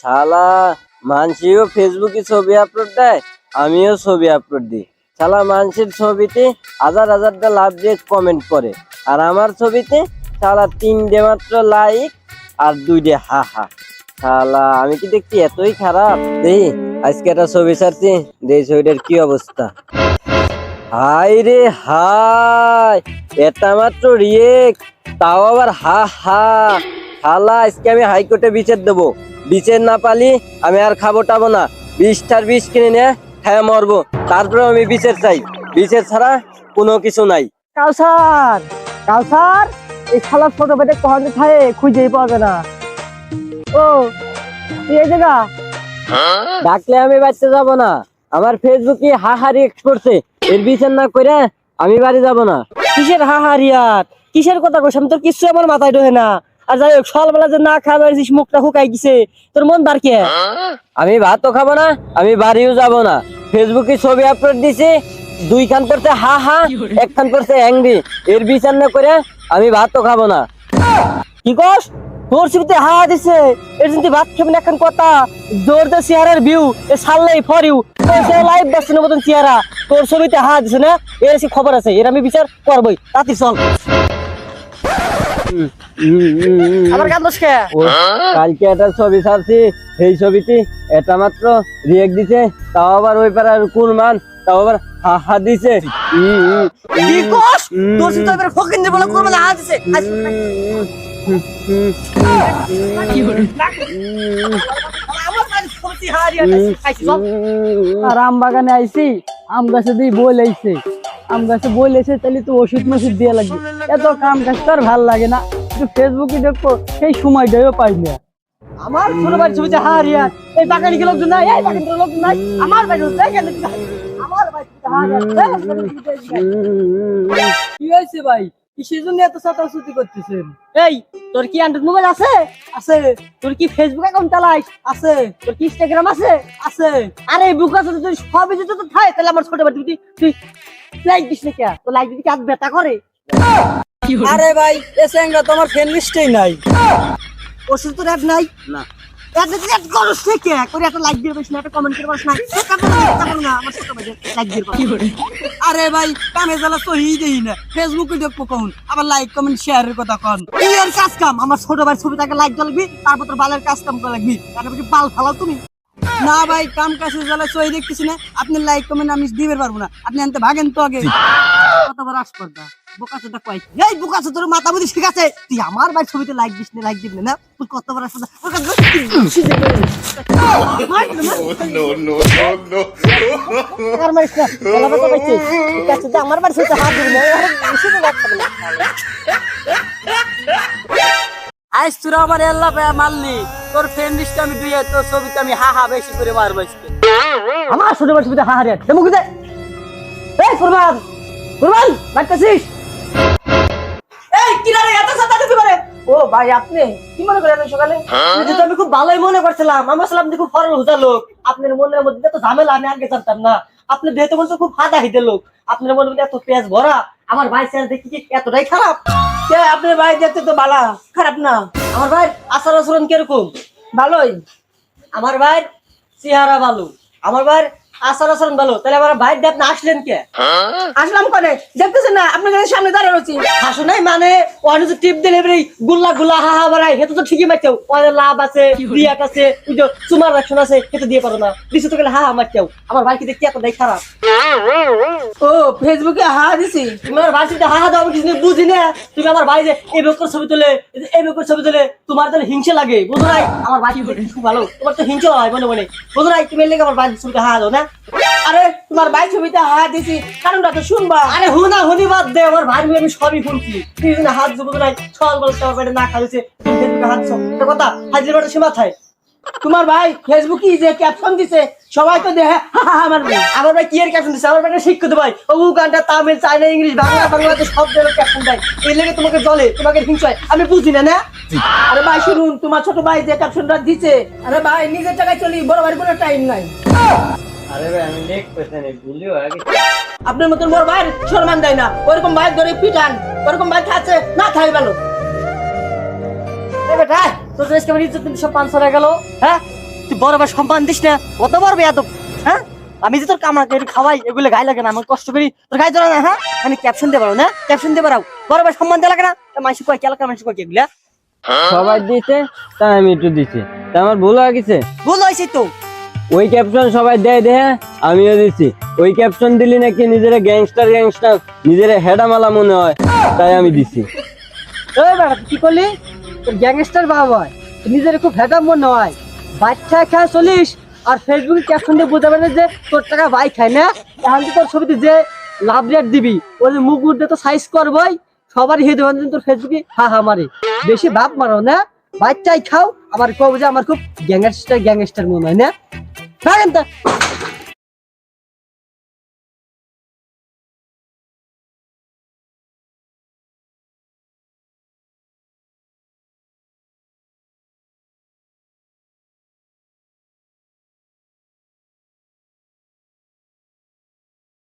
শালা, মানসিও ফেসবুকে ছবি আপলোড দেয়, আমিও ছবি আপলোড দিই। শালা, মানসির ছবিতে হাজার হাজারটা লাভ দিয়ে কমেন্ট করে। আর আমার ছবিতে শালা তিনটে মাত্র লাইক আর দুইটে হা হা। শালা, আমি কি দেখছি এতই খারাপ? দেখি আজকে একটা ছবি ছাড়ছি দেখি ছবিটার কি অবস্থা? হাই রে হাই, এটা মাত্র রিয়েক তাও আবার হা হা। শালা, আজকে আমি হাইকোর্টে বিচার দেবো। বিচার না পালি আমি আর খাব টাবো না। বিষটার বিষ কিনে নিয়ে খায় মরবো। তারপরে আমি বিচার চাই। বিচার ছাড়া কোনো কিছু নাই। কাউসার! কাউসার! এই শালা ছোট পেটে কখন থাকে খুঁজেই যায় না। ও এই জায়গা ডাকলে আমি বাড়িতে যাব না। আমার ফেসবুকে হা হা রিয়েক্ট করছে। এর বিচার না করে আমি বাড়ি যাব না। কিসের হাহারিয়াত কিসের কথা কইস? আমি তোর কিছু আমার মাথায় ঢোকে না। আর যাই হোক সকালবেলা যে না খাবার মুখটা শুকাই গেছে। তোর মন বার কে? আমি ভাতও খাব না আমি বাড়িও যাব না। ফেসবুকে ছবি আপলোড দিছি দুই খান করছে হা হা এক খান করছে হ্যাংরি এর বিচার না করে আমি ভাতও খাব না। কি কস? তোর সিবিতে হা দিছে এর যদি ভাত খাবি না এখন কথা? জোর দে চেহারার ভিউ এ সাল্লাই ফর ইউ লাইভ বাসনের মতন চেহারা তোর ছবিতে হা দিছে না এর খবর আছে? এর আমি বিচার করবই। তাতি চল। কান্দস কে কালকে একটা ছবি ছাড়ছি সেই ছবিতে এটা মাত্র রিয়েক্ট দিছে তাও আবার ওই পাড়ার কুরমান তাও আবার হা হা দিছে উম, উম, কি কস তোর সিবিতে এবার ফকিন বলে করবে হা দিছে আজ আমার বাড়ির ছবিতে হা দিয়া দিছে খাইছি চল আর আম বাগানে আইছি আম গাছে দিয়ে বই লাইছে আম গাছে বলেছে তাহলে তো ওষুধ মষুধ দিয়ে লাগবে। এত কাম কাজ তো আর ভালো লাগে না। কিন্তু ফেসবুকে দেখব সেই সময়টাও পাই না। আমার ছোট ভাই ছবিতে হারিয়া এই বাগানি কি লোকজন নাই? এই বাগানি লোকজন নাই। আমার ভাই দেখেন আমার ভাই কি হয়েছে ভাই? কিসের জন্য এত ছাতাছুতি করতেছেন। এই তোর কি অ্যান্ড্রয়েড মোবাইল আছে? আছে। তোর কি ফেসবুক অ্যাকাউন্ট চালাইস আছে। তোর কি ইনস্টাগ্রাম আছে? আছে। আরে বুক আছে তো তোর সবই যদি তো থাকে তাহলে আমার ছোট ভাই তুই তুই লাইক দিস না কে তো লাইক দিতে হাত ব্যথা করে। আরে ভাই এ স্যাংরা তো আমার ফ্রেন্ড লিস্টেই নাই। ওষুধ তোর অ্যাড নাই? না। করে একটা লাইক দিয়ে পারিস না একটা কমেন্ট করে পারিস না না আমার ছোট ভাই লাইক দিয়ে পারিস আরে ভাই কামে জ্বালা সহি দেই না। ফেসবুকে দেখব কখন আবার লাইক কমেন্ট শেয়ারের কথা কন। কাজ কাম। আমার ছোট ভাই ছবিটাকে লাইক দিয়ে লাগবি তারপর তোর বালের কাজ কাম করে লাগবি। বাল ফালাও তুমি। না ভাই কাম কাছে জ্বালা সহি দেখতেছি না। আপনি লাইক কমেন্ট আমি দিবে পারব না। আপনি আনতে ভাগেন তো আগে। কত বড় আসপর্দা বোকাচোদা কয় এই তোর মাথা বুদ্ধি ঠিক আছে? তুই আমার ভাই ছবিতে লাইক দিস না লাইক দিবি না তুই কত আছে তুই আমার বাড়ি ছবিতে হাত দিবি তোরা আমার এল্লা পায়া মারলি। তোর ফ্রেন্ড লিস্টে আমি দুই তোর ছবিতে আমি হা হা বেশি করে মারবো আজকে। আমার ছোট ভাই ছবিতে হাহারে দে মুখ দে এই কুরবান কুরবান ও ভাই আপনি কি মনে করেন সকালে? যদি আমি খুব ভালোই মনে করছিলাম। আমার সালাম খুব ফরল হুজা লোক। আপনার মনের মধ্যে তো ঝামেলা আমি আগে জানতাম না। আপনি যেহেতু বলছো খুব হাদা হিদে লোক আপনার মনের মধ্যে এত পেঁয়াজ ভরা আমার ভাই স্যার দেখি কি এতটাই খারাপ? কে আপনার ভাই দেখতে তো বালা খারাপ না। আমার ভাই আচার আচরণ কীরকম? ভালোই। আমার ভাই চেহারা ভালো। আমার ভাই আচার আচরণ ভালো। তাহলে আমার ভাই দিয়ে আপনি আসলেন কে? আসলাম করে দেখতেছেন না? আপনার কাছে সামনে হাসু নাই মানে? ওখানে যে টিপ দিলে এবারে গুল্লা গুল্লা হা হা বাড়াই হেতু তো ঠিকই মারতেও ওখানে লাভ আছে রিয়াক আছে ওই যে সুমার আছে হেতু দিয়ে পারো না। দিছো তো গেলে হা হা মারতেও আমার ভাই কি এতটাই খারাপ। ও ফেসবুকে হা দিছি। তুমি আমার ভাই সাথে হা হা দাও আমি কিছু বুঝি না। তুমি আমার ভাই যে এই বেকর ছবি তোলে এই বেকর ছবি তোলে তোমার তাহলে হিংসা লাগে বুঝো নাই? আমার ভাই খুব ভালো। তোমার তো হিংসা হয় মনে মনে। বুঝো নাই? তুমি লেগে আমার ভাই ছবিতে হা দাও না? আরে তোমার ভাই ছবিতে হা দিছি কারণটা তো শুনবা। আরে হুনা হুনি বাদ দে আমার ভাই আমি সবই শুনছি হাত জুবো নাই বল পেটে না খাইছে হাত এটা কথা হাজির বাটা সীমা থাই তোমার ভাই ফেসবুকে যে ক্যাপশন দিছে সবাই তো দেখে আমার ভাই। আমার ভাই কি এর ক্যাপশন দিছে? আমার ভাই শিক্ষিত ভাই। ও Uganda Tamil China English Bangla বাংলাতে সব ধরনের ক্যাপশন দেয়। এই লেগে তোমাকে জলে তোমাকে হিংসায়। আমি বুঝি না না? আরে ভাই শুনুন তোমার ছোট ভাই যে ক্যাপশনটা দিছে আরে ভাই নিজের জায়গায় চলি বড় ভাই কোনো টাইম নাই। আরে ভাই আমি নেক পেছনে নেই ভুলিও আগে আপনার মতন বড় ভাই সম্মান দেয় না। ওরকম ভাই ধরে পিটান ওরকম ভাই খাচ্ছে না খাই ভালো। বেটা তোর দেশ কেমন ইজ্জত সব পাঁচশো হয়ে গেল হ্যাঁ? তুই বড় ভাই সম্মান দিস না কত বড় বেয়াদব হ্যাঁ? আমি যে তোর কামড়া করে খাওয়াই এগুলো গায়ে লাগে না আমার কষ্ট করি। তোর গায়ে ধরে না হ্যাঁ? আমি ক্যাপশন দিয়ে না? ক্যাপশন দিয়ে পারাও বড় ভাই সম্মান দেওয়া লাগে না মানুষ কয় কেলাকার মানুষ কয় এগুলা? সবাই দিছে তাই আমি একটু দিছি। তা আমার ভুল হয়ে গেছে? ভুল হয়েছে তো। ওই ক্যাপশন সবাই দেয় দেয় আমিও দিছি। ওই ক্যাপশন দিলি নাকি নিজের গ্যাংস্টার গ্যাংস্টার নিজের হেডামালা মনে হয়, তাই আমি দিছি। এই বেটা, তুই কি করলি? তোর গ্যাংস্টার বাবা তুই নিজের খুব ভেদা মনে হয়। বাচ্চা খায় চলিস, আর ফেসবুকে ক্যাপশন দিয়ে বোঝাবে না যে তোর টাকা বাইক খায় না? তাহলে তো তোর ছবিতে যে লাভ রেট দিবি, ওই মুখ উঠতে তো সাইজ করবই, সবারই হেদে তোর ফেসবুকে হা হা মারে। বেশি ভাব মারো না। বাচ্চাই খাও আবার কব যে আমার খুব গ্যাংস্টার গ্যাংস্টার মনে হয় না? তা